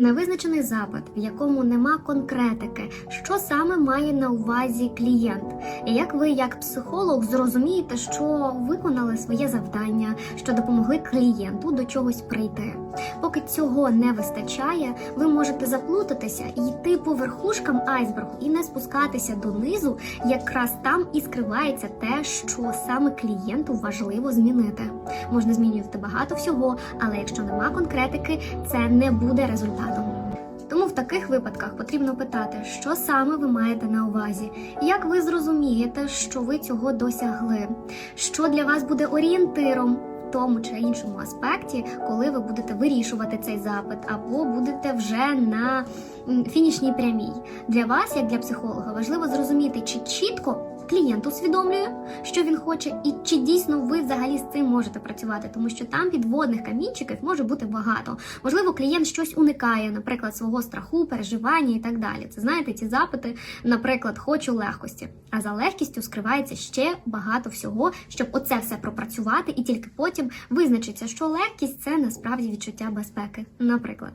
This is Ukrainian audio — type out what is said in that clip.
Невизначений запит, в якому нема конкретики, що саме має на увазі клієнт, і як ви, як психолог, зрозумієте, що виконали своє завдання, що допомогли клієнту до чогось прийти. Поки цього не вистачає, ви можете заплутатися і йти по верхушкам айсбергу і не спускатися донизу. Якраз там і скривається те, що саме клієнту важливо змінити. Можна змінювати багато всього, але якщо нема конкретики, це не буде результатом. Таких випадках потрібно питати, що саме ви маєте на увазі, як ви зрозумієте, що ви цього досягли, що для вас буде орієнтиром в тому чи іншому аспекті, коли ви будете вирішувати цей запит, або будете вже на фінішній прямій. Для вас, як для психолога, важливо зрозуміти, чи чітко клієнт усвідомлює, що він хоче, і чи дійсно ви взагалі з цим можете працювати, тому що там підводних камінчиків може бути багато. Можливо, клієнт щось уникає, наприклад, свого страху, переживання і так далі. Це знаєте, ці запити, наприклад, хочу легкості. А за легкістю скривається ще багато всього, щоб оце все пропрацювати, і тільки потім визначиться, що легкість це насправді відчуття безпеки, наприклад.